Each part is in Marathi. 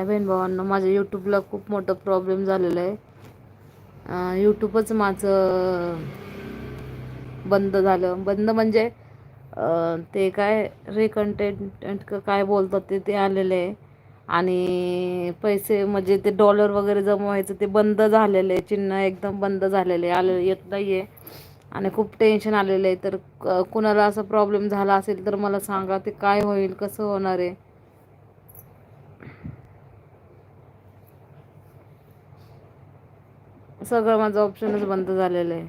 हाय बहीण भावांना. माझ्या यूट्यूबला खूप मोठा प्रॉब्लेम झालेला आहे. यूट्यूबच माझं बंद झालं. बंद म्हणजे ते काय रिकंटेंट काय बोलतात ते ते आलेले आहे. आणि पैसे म्हणजे ते डॉलर वगैरे जमा व्हायचं ते बंद झालेलं आहे. चिन्ह एकदम बंद झालेले आले येत नाही आहे आणि खूप टेन्शन आलेलं आहे. तर कुणाला असा प्रॉब्लेम झाला असेल तर मला सांगा. ते काय होईल कसं होणार आहे? सगळं माझं ऑप्शनच बंद झालेलं आहे.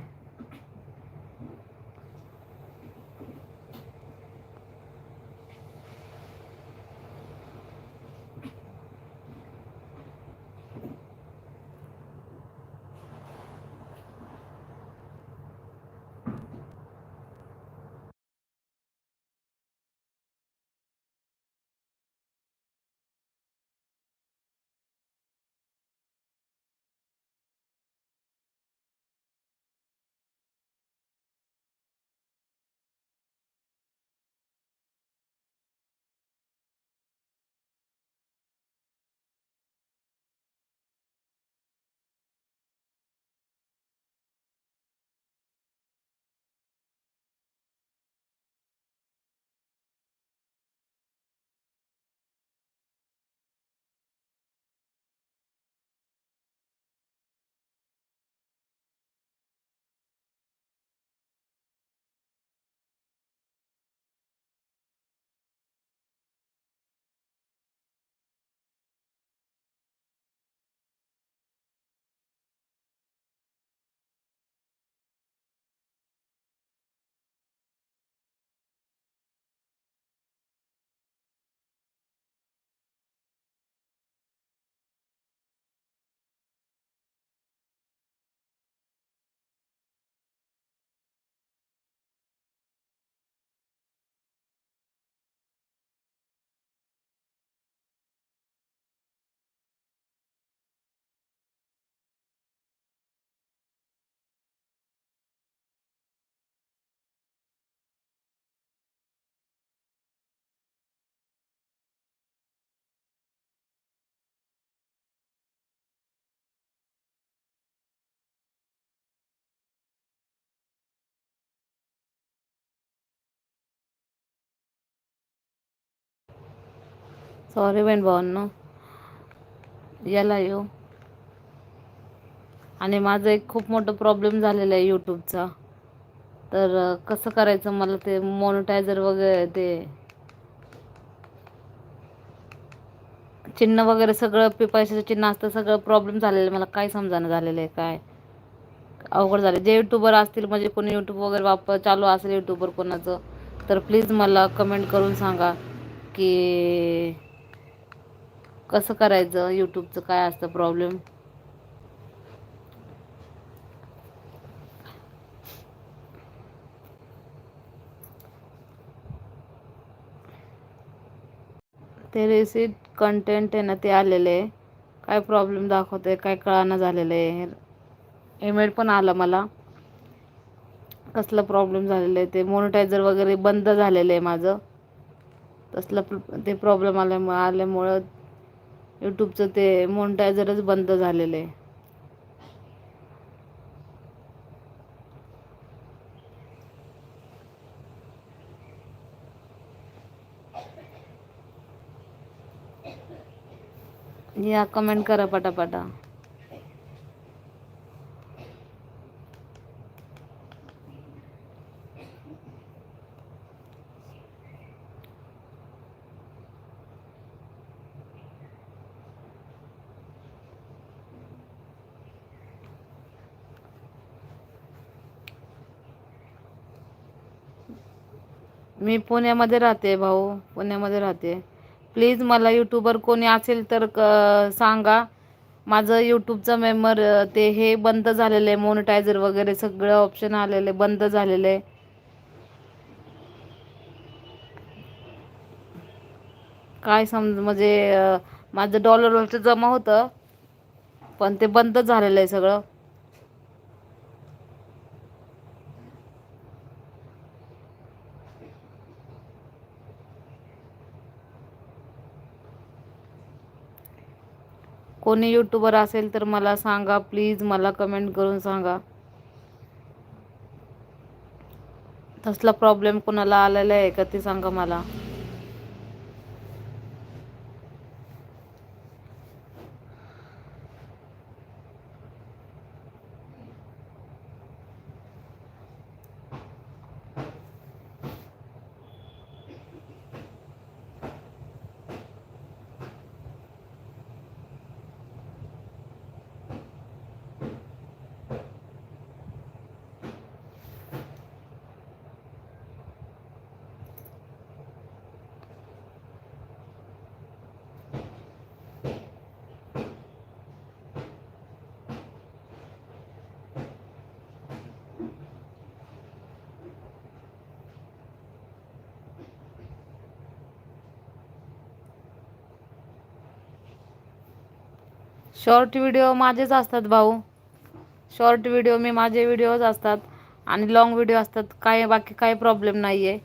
सॉरी बहीण भावांनो याला येऊ आणि माझं एक खूप मोठं प्रॉब्लेम झालेला आहे यूट्यूबचा तर कसं करायचं मला ते मॉनिटायझर वगैरे ते चिन्ह वगैरे सगळं पे पैशाचं चिन्ह असतं सगळं प्रॉब्लेम झालेलं आहे. मला काय समजाणं झालेलं आहे काय? अवघड झालं. जे यूट्यूबर असतील म्हणजे कोणी यूट्यूब वगैरे वापर चालू असेल यूट्यूबर कोणाचं तर प्लीज मला कमेंट करून सांगा की कसं करायचं? यूट्यूबचं काय असतं प्रॉब्लेम ते रेसिट कंटेंट आहे ना ते आलेले आहे. काय प्रॉब्लेम दाखवतं आहे काय कळाना झालेलं आहे. ईमेल पण आलं मला. कसलं प्रॉब्लेम झालेलं आहे ते मॉनिटायझर वगैरे बंद झालेलं आहे माझं. तसलं ते प्रॉब्लेम आल्यामुळं आल्यामुळं यूट्यूबचं ते मोनटायझरच बंद झालेलं आहे. या कमेंट करा पटापटा. मी पुण्यामध्ये राहते भाऊ पुण्यामध्ये राहते. प्लीज मला यूट्यूबर कोणी असेल तर क सांगा. माझं यूट्यूबचं मेंबर ते हे बंद झालेलं आहे मोनिटायझर वगैरे सगळं ऑप्शन आलेले बंद झालेलं. आहे काय समज म्हणजे माझं डॉलरवरचं जमा होतं पण ते बंद झालेलं आहे सगळं. कोणी यूट्यूबर असेल तर मला सांगा प्लीज मला कमेंट करून सांगा. तसला प्रॉब्लेम कोणाला आलेला आहे का ते सांगा मला. शॉर्ट व्हिडिओ माझेच असतात भाऊ. शॉर्ट व्हिडिओ मी माझे व्हिडिओज असतात आणि लॉंग व्हिडिओ असतात. काय बाकी काही प्रॉब्लेम नाही आहे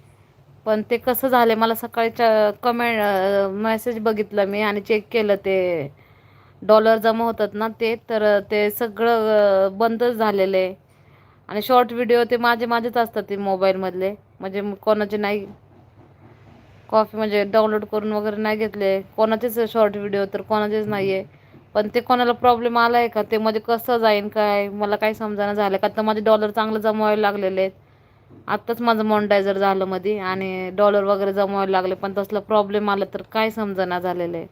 पण ते कसं झालं मला सकाळीच्या कमेंट मेसेज बघितलं मी आणि चेक केलं ते डॉलर जमा होतात ना ते तर ते सगळं बंदच झालेलं आहे. आणि शॉर्ट व्हिडिओ ते माझे माझेच असतात ते मोबाईलमधले म्हणजे कोणाचे नाही कॉफी म्हणजे डाउनलोड करून वगैरे नाही घेतले. कोणाचेच शॉर्ट व्हिडिओ तर कोणाचेच नाही आहे पण ते कोणाला प्रॉब्लेम आला आहे का? ते मध्ये कसं जाईन काय? मला काही समजायला झालं का? तर माझे डॉलर चांगलं जमवायला लागलेले आहेत. आत्ताच माझं मॉनिटायझर झालं मध्ये आणि डॉलर वगैरे जमवायला लागले पण तसला प्रॉब्लेम आला तर काय समजना झालेलं आहे?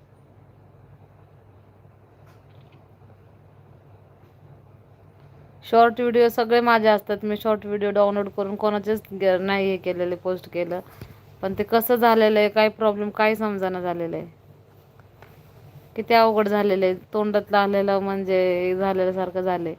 शॉर्ट व्हिडिओ सगळे माझे असतात. मी शॉर्ट व्हिडिओ डाउनलोड करून कोणाचेच नाही हे केलेले पोस्ट केलं. पण ते कसं झालेलं आहे काय प्रॉब्लेम काय समजाना झालेलं आहे? किती अवघड झालेलं आहे तोंडातलं आलेलं म्हणजे झालेल्यासारखं झाले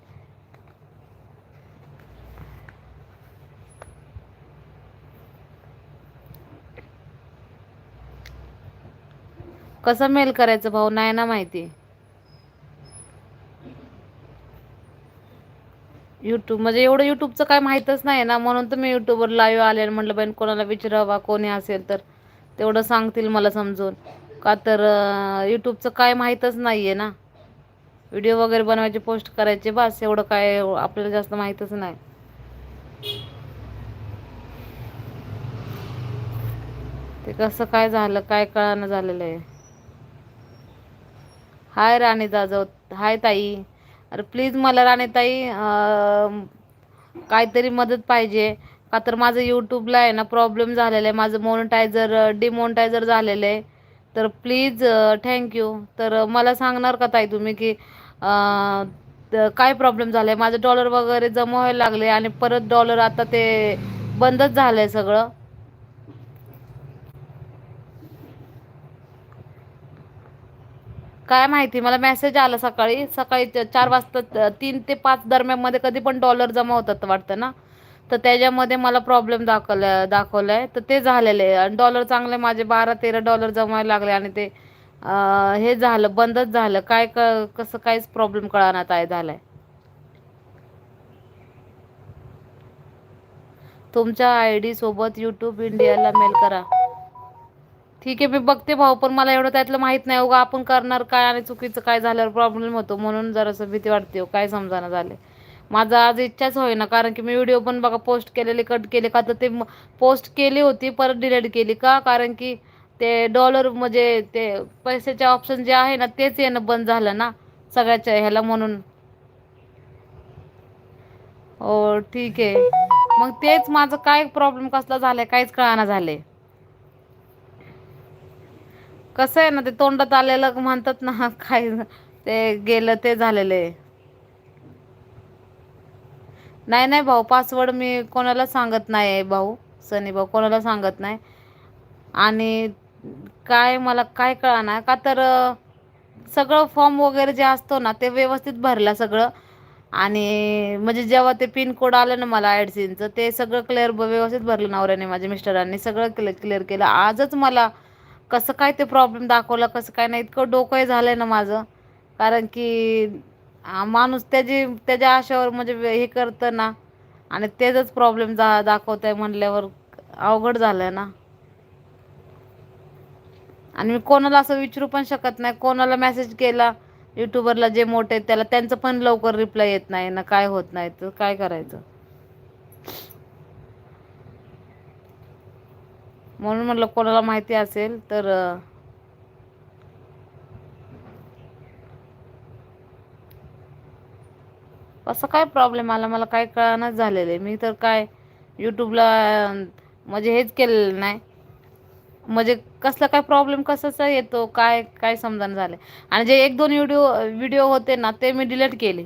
कसं मेल करायचं भाऊ? नाही ना माहिती. यूट्यूब म्हणजे एवढं यूट्यूबचं काय माहीतच नाही ना. म्हणून तर मी यूट्यूबवर लाईव्ह आले म्हटलं बहीण कोणाला विचारावा? कोणी असेल तर तेवढं सांगतील मला समजून. का तर यूट्यूबचं काय माहीतच नाही आहे ना. व्हिडिओ वगैरे बनवायचे पोस्ट करायचे बस एवढं काय आपल्याला जास्त माहीतच नाही. ते कसं काय झालं काय कळणं झालेलं आहे. हाय राणी जाधव हाय ताई. अरे प्लीज मला राणीताई काहीतरी मदत पाहिजे. का तर माझं यूट्यूबला आहे ना प्रॉब्लेम झालेला आहे. माझं मोनिटायझर डिमोनिटायझर झालेलं आहे. तर प्लीज थँक्यू तर मला सांगणार का ताई तुम्ही की काय प्रॉब्लेम झाला आहे माझं डॉलर वगैरे जमा व्हायला लागले आणि परत डॉलर आता ते बंदच झालं आहे सगळं. काय माहिती? मला मेसेज आला सकाळी. सकाळी चार वाजता तीन ते पाच दरम्यानमध्ये कधी पण डॉलर जमा होतात वाटतं ना? तर त्याच्यामध्ये मला प्रॉब्लेम दाखवला दाखवला आहे तर ते झालेलं. आहे आणि डॉलर चांगले माझे बारा तेरा डॉलर जमायला लागले आणि ते हे झालं बंदच झालं. काय क कसं काहीच प्रॉब्लेम कळणार काय झालं आहे तुमच्या आय डी सोबत यूट्यूब इंडियाला मेल करा. ठीक आहे मी बघते भाऊ पण मला एवढं त्यातलं माहीत नाही. उगा आपण करणार काय आणि चुकीचं काय झाल्यावर प्रॉब्लेम होतो. म्हणून जरासं भीती वाटते हो. काय समजायला झाले माझं आज इच्छाच होईना कारण की मी व्हिडिओ पण बघा पोस्ट केलेले कट केले का तर ते पोस्ट केली होती परत डिलीट केली का? कारण की ते डॉलर म्हणजे ते पैशाचे ऑप्शन जे आहे ना तेच येणं बंद झालं ना सगळ्याच्या ह्याला म्हणून. हो ठीक आहे. मग तेच माझं काय प्रॉब्लेम कसला झालाय काहीच कळाना झाले कसं आहे ना ते तोंडात आलेलं म्हणतात ना काय ते गेलं ते झालेलं आहे. नाही नाही भाऊ पासवर्ड मी कोणाला सांगत नाही आहे भाऊ सनी भाऊ कोणाला सांगत नाही. आणि काय मला काय कळणार का तर सगळं फॉर्म वगैरे जे असतो ना ते व्यवस्थित भरलं सगळं. आणि म्हणजे जेव्हा ते पिन कोड आलं ना मला ॲडसिनचं ते सगळं क्लिअर व्यवस्थित भरलं नवऱ्याने माझ्या मिस्टरांनी. सगळं क्लिअर क्लिअर केलं. आजच मला कसं काय ते प्रॉब्लेम दाखवला कसं काय नाही इतकं डोकंही झालं आहे ना माझं. कारण की माणूस त्याची त्याच्या आशावर म्हणजे हे करतं ना. आणि त्याचाच प्रॉब्लेम जा दाखवत आहे म्हणल्यावर अवघड झालं आहे ना. आणि मी कोणाला असं विचारू पण शकत नाही. कोणाला मेसेज केला युट्यूबरला जे मोठे आहेत त्याला त्यांचं पण लवकर रिप्लाय येत नाही ना काय होत नाही तर काय करायचं? म्हणून म्हटलं कोणाला माहिती असेल तर कसं काय प्रॉब्लेम आला? मला काय कळणार झालेलं आहे. मी तर काय यूट्यूबला म्हणजे हेच केलेलं नाही. म्हणजे कसला काय प्रॉब्लेम कसाचा येतो? काय काय समजणं झालं आणि जे एक दोन व्हिडिओ व्हिडिओ होते ना ते मी डिलीट केले.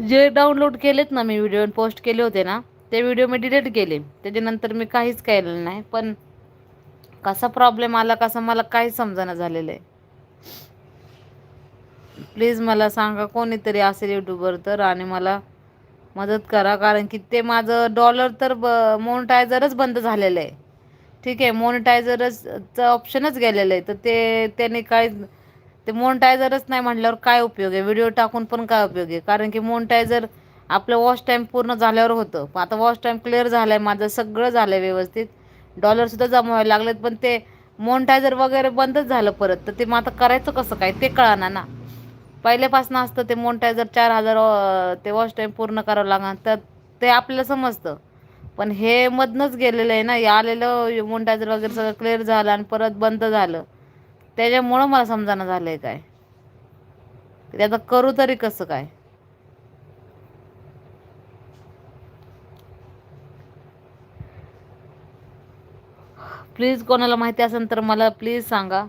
जे डाउनलोड केलेत ना मी व्हिडिओ पोस्ट केले होते ना ते व्हिडिओ मी डिलीट केले. त्याच्यानंतर मी काहीच केलेलं नाही. पण कसा प्रॉब्लेम आला कसा मला काहीच समजणं झालेलं आहे? प्लीज मला सांगा कोणीतरी असेल यूट्यूबर तर आणि मला मदत करा कारण की ते माझं डॉलर तर ब मोनिटायझरच बंद झालेलं आहे. ठीक आहे मोनिटायझरच ऑप्शनच गेलेलं आहे. तर ते त्याने काय ते मोनिटायझरच नाही म्हटल्यावर काय उपयोग आहे? व्हिडिओ टाकून पण काय उपयोग आहे? कारण की मोनिटायझर आपलं वॉच टाईम पूर्ण झाल्यावर होतं. पण आता वॉच टाईम क्लिअर झालं आहे माझं सगळं झालं आहे व्यवस्थित डॉलरसुद्धा जमा व्हायला लागलेत पण ते मोनिटायझर वगैरे बंदच झालं परत. तर ते मग आता करायचं कसं काय? ते कळणार ना. पहिल्यापासून असतं ते मोनिटायझर चार हजार ते वॉच टाईम पूर्ण करावं लागणार तर ते आपल्याला समजतं. पण हे मधनंच गेलेलं आहे ना आलेलं मोनिटायझर वगैरे सगळं क्लिअर झालं आणि परत बंद झालं. त्याच्यामुळं मला समजाना झालं आहे काय. ते आता करू तरी कसं काय. प्लीज कोणाला माहिती असेल तर मला प्लीज सांगा.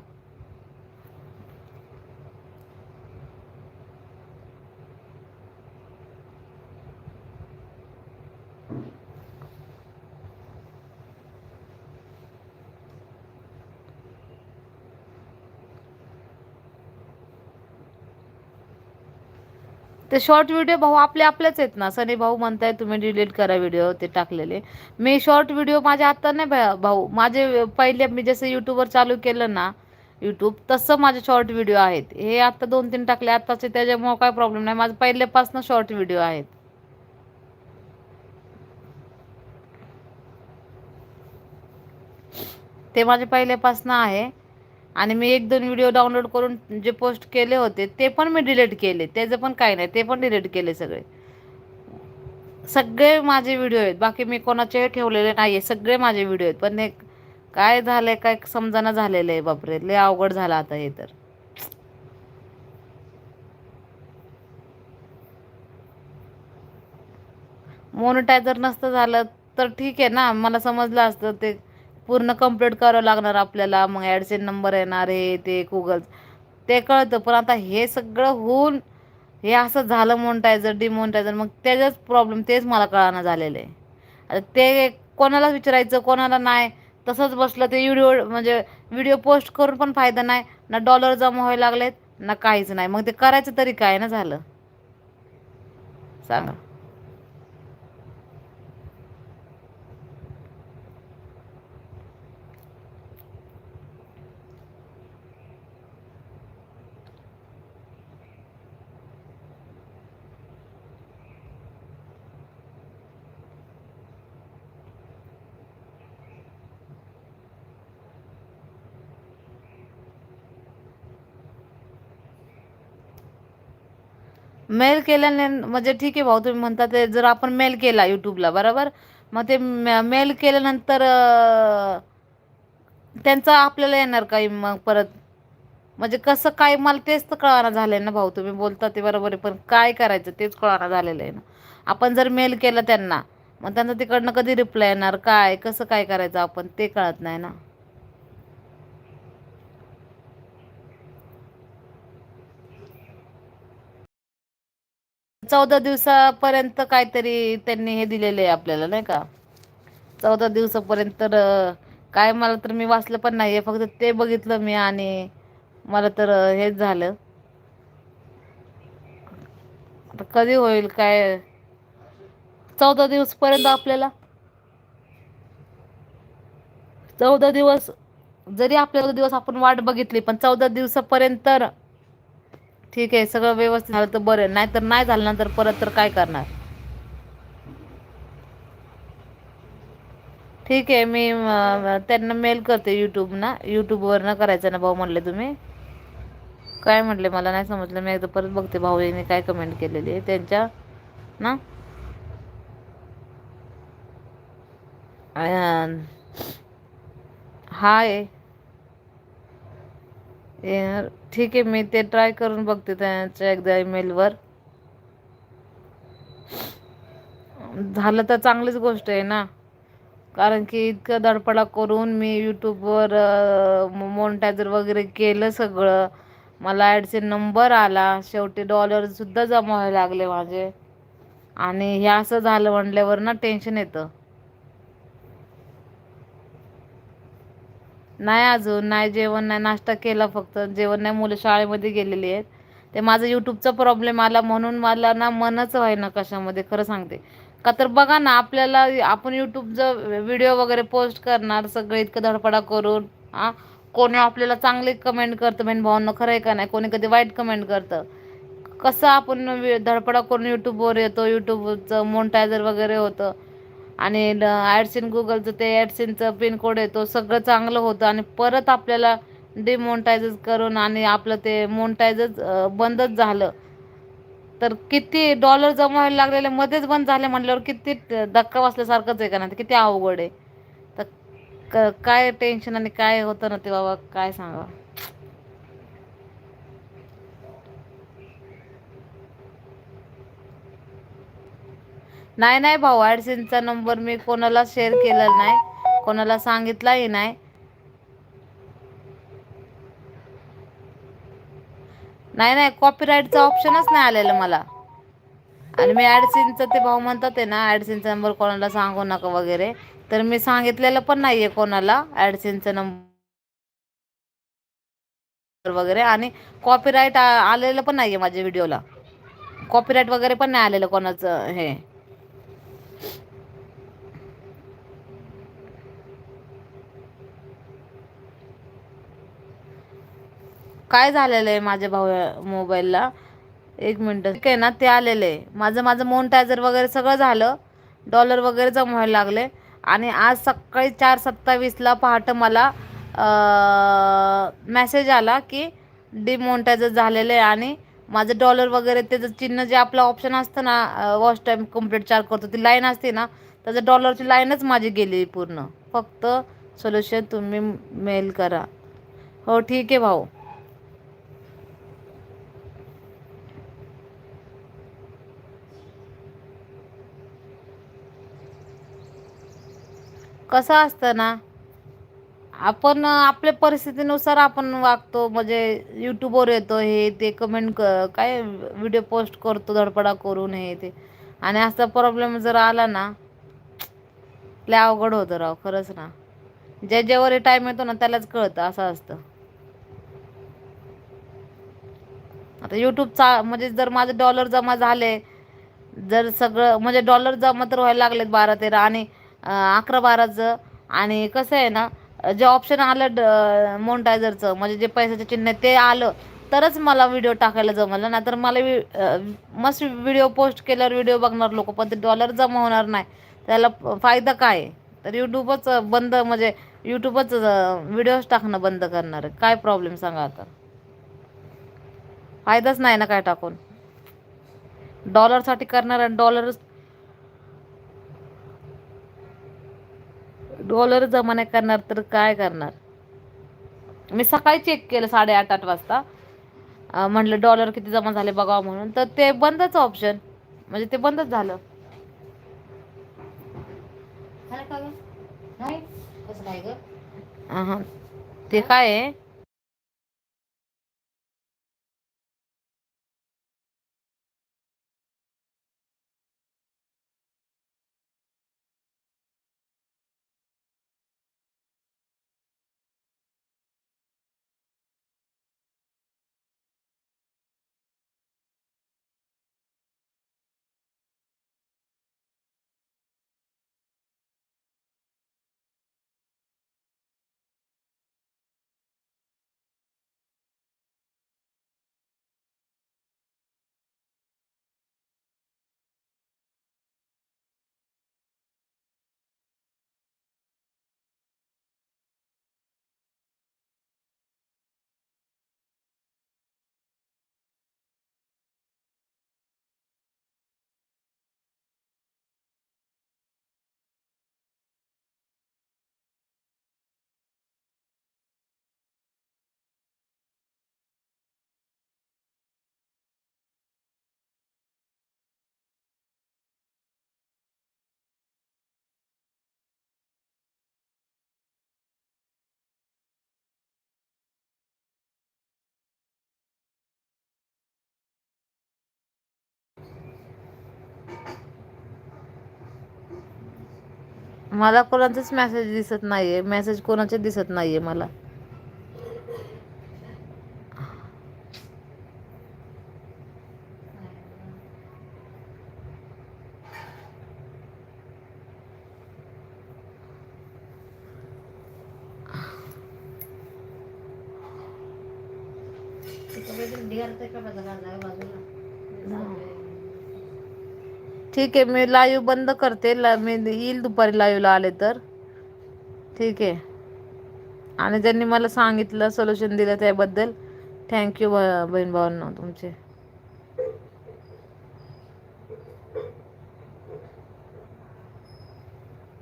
ते शॉर्ट व्हिडिओ भाऊ आपले आपलेच आहेत ना. सनी भाऊ म्हणताय तुम्ही डिलीट करा व्हिडिओ ते टाकलेले. मी शॉर्ट व्हिडिओ माझे आता नाही भाऊ माझे पहिले मी जसं यूट्यूबवर चालू केलं ना यूट्यूब तसं माझे शॉर्ट व्हिडिओ आहेत. हे आता दोन तीन टाकले आत्ताचे त्याच्यामुळे काय प्रॉब्लेम नाही. माझं पहिल्यापासून शॉर्ट व्हिडिओ आहेत. ते माझे पहिल्यापासून आहे. आणि मी एक दोन व्हिडिओ डाउनलोड करून जे पोस्ट केले होते ते पण मी डिलीट केले. त्याचं पण काही नाही ते पण डिलीट केले सगळे. सगळे माझे व्हिडिओ आहेत. बाकी मी कोणाचे ठेवलेले नाही आहे सगळे माझे व्हिडिओ आहेत. पण हे काय झालंय काय समजाना झालेलं आहे. बापरे लय अवघड झालं आता हे तर. मोनिटायझर नसतं झालं तर ठीक आहे ना. मला समजलं असतं ते पूर्ण कंप्लीट करावं लागणार आपल्याला. मग ॲडसेन नंबर येणार हे ते गुगल ते कळतं. पण आता हे सगळं होऊन हे असं झालं मोनटायझर डिमोनटायझर मग त्याचाच प्रॉब्लेम तेच मला कळाना झालेलं आहे. आता ते कोणाला विचारायचं कोणाला नाही. तसंच बसलं ते व्हिडिओ म्हणजे व्हिडिओ पोस्ट करून पण फायदा नाही. ना डॉलर जमा व्हायला लागलेत ना काहीच नाही. मग ते करायचं तरी काय ना झालं? सांगा. मेल केल्याने म्हणजे ठीक आहे भाऊ तुम्ही म्हणता ते जर आपण मेल केला यूट्यूबला बरोबर? मग ते मेल केल्यानंतर त्यांचा त्यांचं आपल्याला येणार काही मग परत? म्हणजे कसं काय मला तेच तर कळाना झालंय ना भाऊ तुम्ही बोलता ते बरोबर आहे पण काय करायचं तेच कळाना झालेलं आहे ना. आपण जर मेल केला त्यांना मग त्यांचा तिकडनं कधी रिप्लाय येणार काय कसं काय करायचं आपण ते कळत नाही ना. चौदा दिवसापर्यंत काहीतरी त्यांनी हे दिलेले आहे आपल्याला नाही का? चौदा दिवसापर्यंत तर काय मला तर मी वाचलं पण नाही आहे फक्त ते बघितलं मी आणि मला तर हेच झालं. कधी होईल काय? चौदा दिवसपर्यंत आपल्याला? चौदा दिवस जरी आपल्याला दिवस आपण वाट बघितली पण चौदा दिवसापर्यंत ठीक आहे सगळं व्यवस्थित झालं तर बरं नाही तर नाही झालं ना तर परत तर काय करणार? ठीक आहे मी त्यांना मेल करते यूट्यूब ना. यूट्यूबवर न करायचं ना भाऊ म्हणले तुम्ही? काय म्हटले मला नाही समजलं. मी एकदा परत बघते भाऊजीने काय कमेंट केलेली आहे त्यांच्या. ना? हाय ए, ठीक आहे मी ते ट्राय करून बघते त्यांच्या एकदा ईमेलवर झालं तर चांगलीच गोष्ट आहे ना. कारण की इतकं धडपडा करून मी यूट्यूबवर मोनटायझर वगैरे केलं सगळं. मला ॲडचे नंबर आला. शेवटी डॉलरसुद्धा जमा व्हायला लागले माझे. आणि हे असं झालं म्हटल्यावर ना टेन्शन येतं. नाही अजून नाही जेवण नाही नाश्ता केला फक्त. जेवण नाही मुलं शाळेमध्ये गेलेली आहेत. ते माझं यूट्यूबचा प्रॉब्लेम आला म्हणून मला ना मनच ना कशामध्ये खरं सांगते. का तर बघा ना आपल्याला आपण यूट्यूबचं व्हिडिओ वगैरे पोस्ट करणार सगळं इतकं धडपडा करून हां? कोणी आपल्याला चांगले कमेंट करतं बहीण भावांना खरं आहे का नाही? कोणी कधी वाईट कमेंट करतं. कसं आपण वि- धडपडा करून यूट्यूबवर येतो यूट्यूबचं मोनटायझर वगैरे होतं. आणि ॲडसिन गुगलचं ते ॲडसिनचं पिनकोड आहे तो सगळं चांगलं होतं. आणि परत आपल्याला डिमोनटायझच करून आणि आपलं ते मोनटायझच बंदच झालं. तर किती डॉलर जमा व्हायला लागलेले मध्येच बंद झाले म्हटल्यावर किती धक्का बसल्यासारखंच आहे का नाही? किती अवघड आहे. तर क काय टेन्शन आणि काय होतं ना ते बाबा काय सांगा नाही नाही भाऊ ॲडसिनचा नंबर मी कोणाला शेअर केलेला नाही कोणाला सांगितलाही नाही. नाही नाही कॉपीराईटचा ऑप्शनच नाही आलेलं मला. आणि मी ॲडसिनचं ते भाऊ म्हणतात आहे ना ॲडसिनचा नंबर कोणाला सांगू नका वगैरे. तर मी सांगितलेलं पण नाही आहे कोणाला ॲडसिनचा नंबर वगैरे. आणि कॉपीराईट आलेलं पण नाही आहे माझ्या व्हिडिओला कॉपीराईट वगैरे पण नाही आलेलं कोणाचं हे. काय झालेलं आहे माझ्या भाऊ मोबाईलला? एक मिनटं. ठीक आहे ना ते आलेलं. आहे माझं माझं मोनटायझर वगैरे सगळं झालं. डॉलर वगैरे जमा व्हायला लागले. आणि आज सकाळी चार सत्तावीसला पहाटं मला मेसेज आला की डिमोनटायझर झालेलं आहे आणि माझं डॉलर वगैरे त्याचं चिन्ह जे आपलं ऑप्शन असतं ना वॉच टाईम कंप्लीट चार करतो ती लाईन असते ना त्याचं डॉलरची लाईनच माझी गेली पूर्ण. फक्त सोल्युशन तुम्ही मेल करा. हो ठीक आहे भाऊ. कसं असतं ना आपण आपल्या परिस्थितीनुसार आपण वागतो. म्हणजे यूट्यूबवर येतो हे ते कमेंट क काय व्हिडिओ पोस्ट करतो धडपडा करून हे ते. आणि असा प्रॉब्लेम जर आला ना लय अवघड होतं राव खरंच ना. ज्या ज्यावर टाईम येतो ना त्यालाच कळतं असं असतं. आता यूट्यूबचा म्हणजे जर माझे डॉलर जमा झाले जर सगळं म्हणजे डॉलर जमा तर व्हायला लागलेत बारा तेरा आणि अकरा बाराचं आणि कसं आहे ना जे ऑप्शन आलं ड मोनटायझरचं म्हणजे जे पैशाचं चिन्ह आहे ते आलं तरच मला व्हिडिओ टाकायला जमलं. नाहीतर मला वि मस्त व्हिडिओ पोस्ट केल्यावर व्हिडिओ बघणार लोक पण ते डॉलर जमा होणार नाही. त्याला फायदा काय? तर यूट्यूबच बंद म्हणजे यूट्यूबच व्हिडिओज टाकणं बंद करणार. काय प्रॉब्लेम सांगा आता? फायदाच नाही ना काय टाकून. डॉलरसाठी करणार आणि डॉलरच डॉलर जमा नाही करणार तर काय करणार? मी सकाळी चेक केलं साडेआठ आठ वाजता. म्हटलं डॉलर किती जमा झाले बघावं म्हणून. तर ते बंदच ऑप्शन म्हणजे ते बंदच झालं. ते काय आहे? मला कोणाचाच मेसेज दिसत नाहीये. मेसेज कोणाचे दिसत नाहीये मला. ठीक आहे मी लाईव्ह बंद करते. ला मी येईल दुपारी लाईव्हला आले तर. ठीक आहे. आणि ज्यांनी मला सांगितलं सोल्युशन दिलं त्याबद्दल थँक्यू बहीण भावांनो तुमचे.